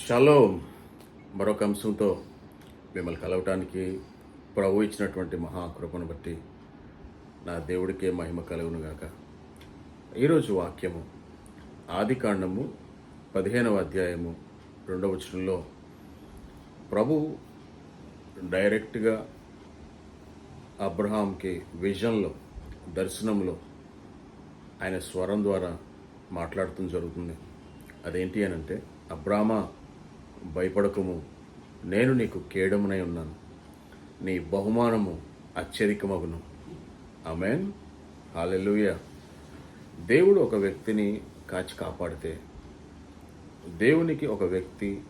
షలో మరొక అంశంతో మిమ్మల్ని కలవటానికి ప్రభు ఇచ్చినటువంటి మహాకృపను బట్టి నా దేవుడికే మహిమ కలుగును గాక. ఈరోజు వాక్యము ఆది కాండము పదిహేనవ అధ్యాయము రెండవ వచనంలో ప్రభు డైరెక్ట్గా అబ్రహాంకి విజన్లో దర్శనంలో ఆయన స్వరం ద్వారా మాట్లాడటం జరుగుతుంది. అదేంటి అని అంటే అబ్రామా భయపడకము. నేను నీకు కేడమునై ఉన్నాను. నీ బహుమానము అత్యధికమగును. అమెన్ హాలెలుయ దేవుడు ఒక వ్యక్తిని కాచి కాపాడితే దేవునికి ఒక వ్యక్తి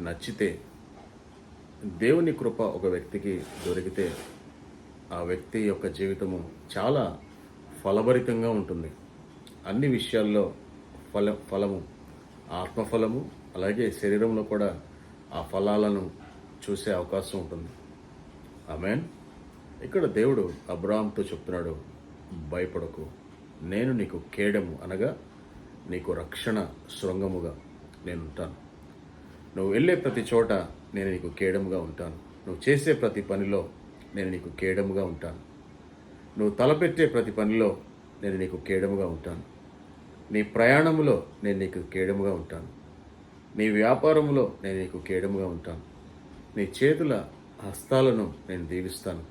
నచ్చితే దేవుని కృప ఒక వ్యక్తికి దొరికితే ఆ వ్యక్తి యొక్క జీవితము చాలా ఫలభరితంగా ఉంటుంది. అన్ని విషయాల్లో ఫల ఫలము ఆత్మఫలము అలాగే శరీరంలో కూడా ఆ ఫలాలను చూసే అవకాశం ఉంటుంది. ఆమెన్. ఇక్కడ దేవుడు అబ్రామ్తో చెప్తున్నాడు భయపడకు. నేను నీకు కేడము అనగా నీకు రక్షణ శృంగముగా నేను ఉంటాను. నువ్వు వెళ్ళే ప్రతి చోట నేను నీకు కేడముగా ఉంటాను. నువ్వు చేసే ప్రతి పనిలో నేను నీకు కేడముగా ఉంటాను. నువ్వు తలపెట్టే ప్రతి పనిలో నేను నీకు కేడముగా ఉంటాను. నీ ప్రయాణములో నేను నీకు కేడముగా ఉంటాను. నీ వ్యాపారంలో నేను నీకు కేడముగా ఉంటాను. నీ చేతుల హస్తాలను నేను దీవిస్తాను.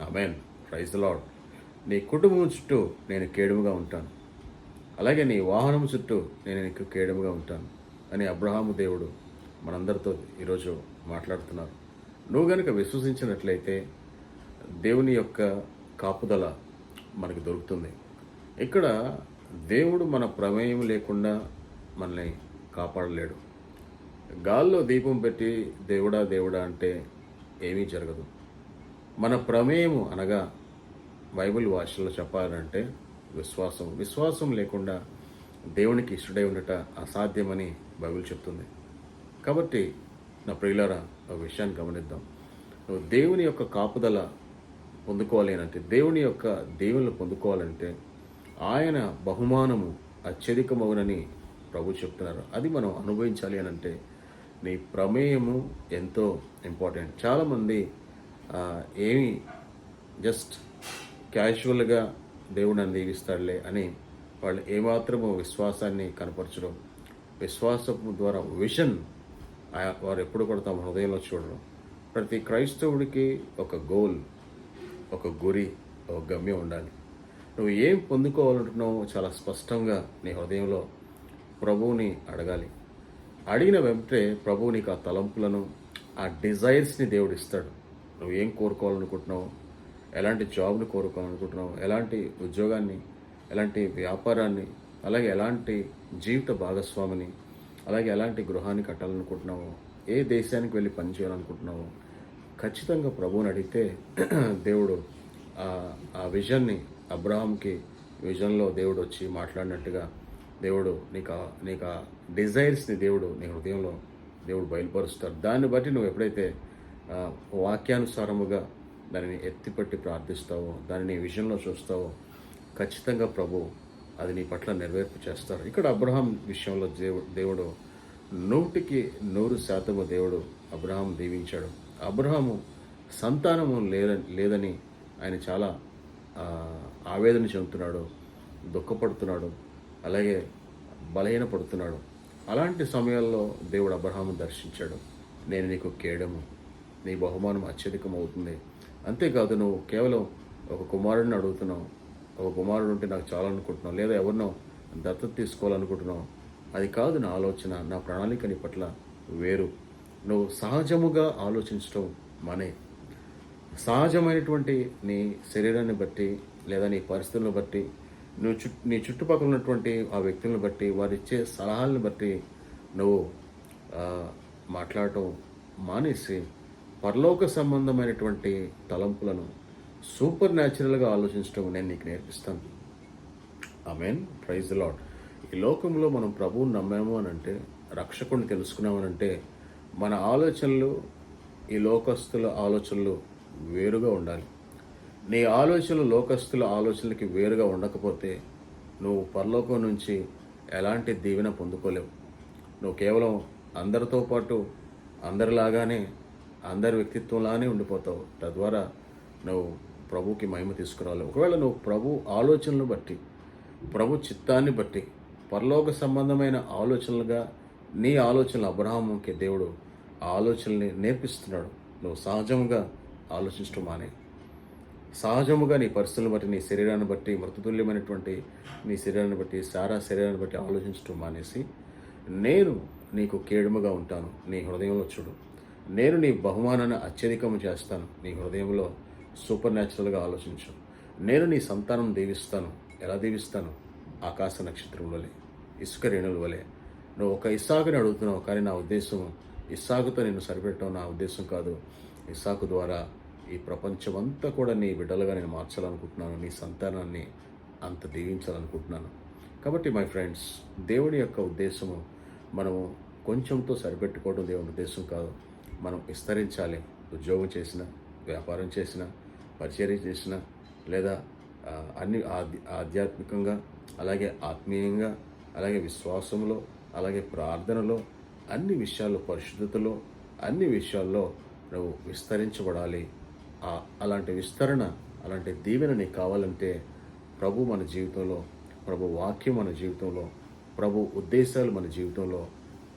ఆమెన్. ప్రైజ్ లాడ్ నీ కుటుంబం చుట్టూ నేను కేడముగా ఉంటాను. అలాగే నీ వాహనం చుట్టూ నేను నీకు కేడముగా ఉంటాను అని అబ్రహాము దేవుడు మనందరితో ఈరోజు మాట్లాడుతున్నారు. నువ్వు గనుక విశ్వసించినట్లయితే దేవుని యొక్క కాపుదల మనకు దొరుకుతుంది. ఇక్కడ దేవుడు మన ప్రమేయం లేకుండా మనల్ని కాపాడలేడు. గాల్లో దీపం పెట్టి దేవుడా దేవుడా అంటే ఏమీ జరగదు. మన ప్రమేయము అనగా బైబిల్ భాషలో చెప్పాలంటే విశ్వాసం. విశ్వాసం లేకుండా దేవునికి ఇష్టడై ఉండట అసాధ్యమని బైబిల్ చెప్తుంది. కాబట్టి నా ప్రియులారా ఒక విషయాన్ని గమనిద్దాం. నువ్వు దేవుని యొక్క కాపుదల పొందుకోవాలి అని అంటే దేవుని యొక్క దేవుని పొందుకోవాలంటే ఆయన బహుమానము అత్యధికమవునని ప్రభు చెప్తున్నారు. అది మనం అనుభవించాలి అని అంటే నీ ప్రమేయము ఎంతో ఇంపార్టెంట్. చాలామంది ఏమి జస్ట్ క్యాజువల్గా దేవుడు నన్ను దీవిస్తాడులే అని వాళ్ళు ఏమాత్రము విశ్వాసాన్ని కనపరచడం విశ్వాసము ద్వారా విషన్ ఆ- వారు ఎప్పుడు కూడా తమ హృదయంలో చూడడం ప్రతి క్రైస్తవుడికి ఒక గోల్ ఒక గురి ఒక గమ్యం ఉండాలి. నువ్వు ఏం పొందుకోవాలంటున్నావు చాలా స్పష్టంగా నీ హృదయంలో ప్రభువుని అడగాలి. అడిగిన వెంటనే ప్రభువు నీకు ఆ తలంపులను ఆ డిజైర్స్ని దేవుడు ఇస్తాడు. నువ్వు ఏం కోరుకోవాలనుకుంటున్నావు? ఎలాంటి జాబ్ని కోరుకోవాలనుకుంటున్నావు? ఎలాంటి ఉద్యోగాన్ని ఎలాంటి వ్యాపారాన్ని అలాగే ఎలాంటి జీవిత భాగస్వామిని అలాగే ఎలాంటి గృహాన్ని కట్టాలనుకుంటున్నావు? ఏ దేశానికి వెళ్ళి పనిచేయాలనుకుంటున్నావు ఖచ్చితంగా ప్రభువుని అడిగితే దేవుడు ఆ- ఆ విజన్ని అబ్రహాంకి విజన్లో దేవుడు వచ్చి మాట్లాడినట్టుగా దేవుడు నీకు నీకు ఆ డిజైర్స్ని దేవుడు నీ హృదయంలో దేవుడు బయలుపరుస్తాడు. దాన్ని బట్టి నువ్వు ఎప్పుడైతే వాక్యానుసారముగా దానిని ఎత్తిపట్టి ప్రార్థిస్తావో దానిని విషయంలో చూస్తావో ఖచ్చితంగా ప్రభు అది నీ పట్ల నెరవేర్పు చేస్తారు. ఇక్కడ అబ్రహాం విషయంలో దేవుడు దేవుడు నూటికి నూరు శాతము దేవుడు అబ్రహాం దీవించాడు. అబ్రహాము సంతానము లేద లేదని ఆయన చాలా ఆవేదన చెందుతున్నాడు దుఃఖపడుతున్నాడు. అలాగే బలహీనపడుతున్నాడు అలాంటి సమయాల్లో దేవుడు అబ్రహాము దర్శించాడు. నేను నీకు కేడము నీ బహుమానం అత్యధికం అవుతుంది అంతేకాదు నువ్వు కేవలం ఒక కుమారుడిని అడుగుతున్నావు. ఒక కుమారుడు ఉంటే నాకు చాలా అనుకుంటున్నావు లేదా ఎవరినో దత్తత తీసుకోవాలనుకుంటున్నావు. అది కాదు నా ఆలోచన నా ప్రణాళిక నీ పట్ల వేరు. నువ్వు సహజముగా ఆలోచించడం మనే. సహజమైనటువంటి నీ శరీరాన్ని బట్టి లేదా నీ పరిస్థితులను బట్టి నువ్వు చుట్ నీ చుట్టుపక్కల ఉన్నటువంటి ఆ వ్యక్తులను బట్టి వారు ఇచ్చే సలహాలను బట్టి నువ్వు మాట్లాడటం మానేసి పరలోక సంబంధమైనటువంటి తలంపులను సూపర్ న్యాచురల్గా ఆలోచించడం నేను నీకు నేర్పిస్తాను. ఐ మీన్ ప్రైజ్ లాడ్ ఈ లోకంలో మనం ప్రభువుని నమ్మాము అని అంటే రక్షకుడిని తెలుసుకున్నామనంటే మన ఆలోచనలు ఈ లోకస్తుల ఆలోచనలు వేరుగా ఉండాలి. నీ ఆలోచనలు లోకస్తుల ఆలోచనలకి వేరుగా ఉండకపోతే నువ్వు పరలోకం నుంచి ఎలాంటి దీవెన పొందుకోలేవు. నువ్వు కేవలం అందరితో పాటు అందరిలాగానే అందరి వ్యక్తిత్వంలానే ఉండిపోతావు. తద్వారా నువ్వు ప్రభుకి మహిమ తీసుకురావాలి ఒకవేళ నువ్వు ప్రభు ఆలోచనలు బట్టి ప్రభు చిత్తాన్ని బట్టి పరలోక సంబంధమైన ఆలోచనలుగా నీ ఆలోచనలు అబ్రహాముకి దేవుడు ఆ ఆలోచనల్ని నేర్పిస్తున్నాడు. నువ్వు సహజంగా ఆలోచించడం మానే సహజముగా నీ పరిస్థితులను బట్టి నీ శరీరాన్ని బట్టి మృతతుల్యమైనటువంటి నీ శరీరాన్ని బట్టి సారా శరీరాన్ని బట్టి ఆలోచించడం మానేసి నేను నీకు కేడుముగా ఉంటాను. నీ హృదయంలో చూడు. నేను నీ బహుమానాన్ని అత్యధికము చేస్తాను. నీ హృదయంలో సూపర్ న్యాచురల్గా ఆలోచించు. నేను నీ సంతానం దీవిస్తాను. ఎలా దీవిస్తాను? ఆకాశ నక్షత్రం వలె ఇసుక రేణుల వలె. నువ్వు ఒక ఇస్సాకుని అడుగుతున్నావు కానీ నా ఉద్దేశం ఇస్సాకుతో నేను సరిపెట్టడం నా ఉద్దేశం కాదు. ఇస్సాకు ద్వారా ఈ ప్రపంచమంతా కూడా నీ బిడ్డలుగా నేను మార్చాలనుకుంటున్నాను నీ సంతానాన్ని అంత దీవించాలనుకుంటున్నాను. కాబట్టి మై ఫ్రెండ్స్ దేవుడి యొక్క ఉద్దేశము మనము కొంచెంతో సరిపెట్టుకోవడం దేవుని ఉద్దేశం కాదు. మనం విస్తరించాలి. ఉద్యోగం చేసిన వ్యాపారం చేసిన పరిచర్య చేసిన లేదా అన్ని ఆధ్యాత్మికంగా అలాగే ఆత్మీయంగా అలాగే విశ్వాసంలో అలాగే ప్రార్థనలో అన్ని విషయాల్లో పరిశుద్ధతలో అన్ని విషయాల్లో నువ్వు విస్తరించబడాలి. అలాంటి విస్తరణ అలాంటి దీవెన నీకు కావాలంటే ప్రభు మన జీవితంలో ప్రభు వాక్యం మన జీవితంలో ప్రభు ఉద్దేశాలు మన జీవితంలో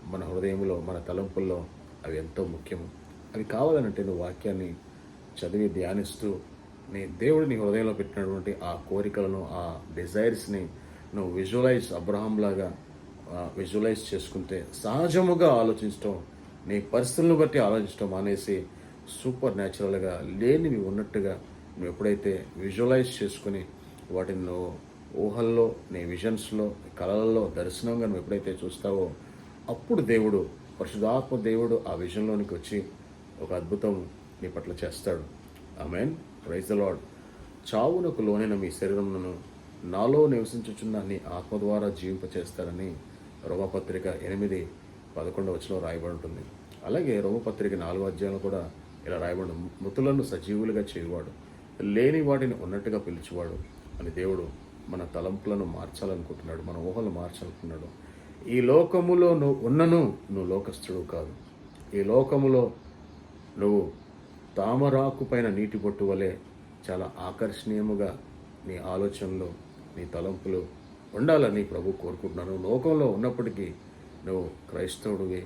మన హృదయంలో మన తలంపుల్లో అవి ఎంతో ముఖ్యము. అవి కావాలనంటే నువ్వు వాక్యాన్ని చదివి ధ్యానిస్తూ నీ దేవుడు నీ హృదయంలో పెట్టినటువంటి ఆ కోరికలను ఆ డిజైర్స్ని నువ్వు విజువలైజ్ అబ్రహంలాగా విజువలైజ్ చేసుకుంటే సహజముగా ఆలోచించడం నీ పరిస్థితులను బట్టి ఆలోచించడం అనేసి సూపర్ న్యాచురల్గా లేనివి ఉన్నట్టుగా నువ్వు ఎప్పుడైతే విజువలైజ్ చేసుకుని వాటిని నువ్వు ఊహల్లో నీ విజన్స్లో కళలలో దర్శనంగా నువ్వు ఎప్పుడైతే చూస్తావో అప్పుడు దేవుడు పరిశుధాత్మ దేవుడు ఆ విజన్లోనికి వచ్చి ఒక అద్భుతం నీ పట్ల చేస్తాడు. ఆమెన్. ప్రైజ్ ద లాడ్ చావునకు లోనైన మీ శరీరమును నాలో నివసించుచున్న నీ ఆత్మ ద్వారా జీవింపచేస్తారని రోమపత్రిక ఎనిమిది పదకొండవ వచనం రాయబడి ఉంటుంది. అలాగే రోమపత్రిక నాలుగో అధ్యాయంలో కూడా ఇలా రాయబడి మృతులను సజీవులుగా చేయువాడు లేని వాటిని ఉన్నట్టుగా పిలిచేవాడు అని దేవుడు మన తలంపులను మార్చాలనుకుంటున్నాడు మన ఊహలు మార్చాలనుకుంటున్నాడు. ఈ లోకములో నువ్వు ఉన్నను నువ్వు లోకస్తుడు కాదు. ఈ లోకములో నువ్వు తామరాకు పైన నీటి బొట్టు వలె చాలా ఆకర్షణీయముగా నీ ఆలోచనలు నీ తలంపులు ఉండాలని ప్రభు కోరుకుంటున్నాను లోకంలో ఉన్నప్పటికీ నువ్వు క్రైస్తవుడివి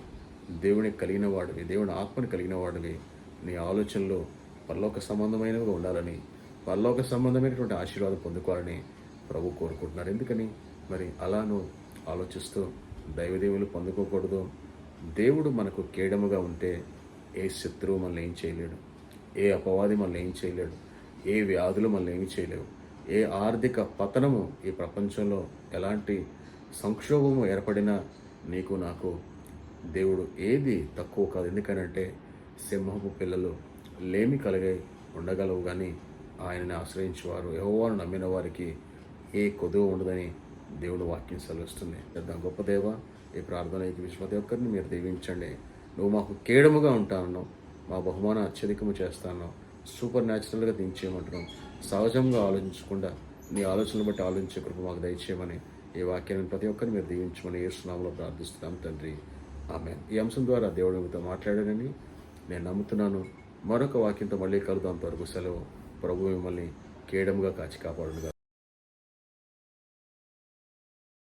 దేవుని కలిగిన వాడివి దేవుని ఆత్మని కలిగిన వాడివి. నీ ఆలోచనలు పరలోక సంబంధమైనవిగా ఉండాలని పరలోక సంబంధమైనటువంటి ఆశీర్వాదం పొందుకోవాలని ప్రభు కోరుకుంటున్నారు. ఎందుకని? మరి అలా నువ్వు ఆలోచిస్తూ దైవదేవులు పొందుకోకూడదు. దేవుడు మనకు కేడముగా ఉంటే ఏ శత్రువు మనల్ని ఏం చేయలేడు. ఏ అపవాది మనల్ని ఏం చేయలేడు. ఏ వ్యాధులు మనల్ని ఏమి చేయలేవు. ఏ ఆర్థిక పతనము ఈ ప్రపంచంలో ఎలాంటి సంక్షోభము ఏర్పడినా నీకు నాకు దేవుడు ఏది తక్కువ కాదు. ఎందుకనంటే సింహపు పిల్లలు లేమి కలిగే ఉండగలవు కానీ ఆయనని ఆశ్రయించేవారు ఎవరు నమ్మిన వారికి ఏ కొదువ ఉండదని దేవుడు వాక్యం సెలవిస్తుంది. పెద్ద గొప్ప దేవ ఈ ప్రార్థన ఈ ప్రతి ఒక్కరిని మీరు దీవించండి. నువ్వు మాకు కేడముగా ఉంటాను మా బహుమానం అత్యధికము చేస్తాను సూపర్ న్యాచురల్గా దించేయమంటున్నాం సహజంగా ఆలోచించకుండా నీ ఆలోచనలు బట్టి ఆలోచించే కృప మాకు దయచేయమని ఈ వాక్యాన్ని ప్రతి ఒక్కరిని మీరు దీవించమని ఏ సునామలో ప్రార్థిస్తున్నాం తండ్రి. ఆమె ఈ అంశం ద్వారా దేవుడు మీతో నేను నమ్ముతున్నాను. మరొక వాక్యంతో మళ్ళీ కలుద్దాం. అంతవరకు సెలవు. ప్రభు మిమ్మల్ని కేడముగా కాచి కాపాడుగా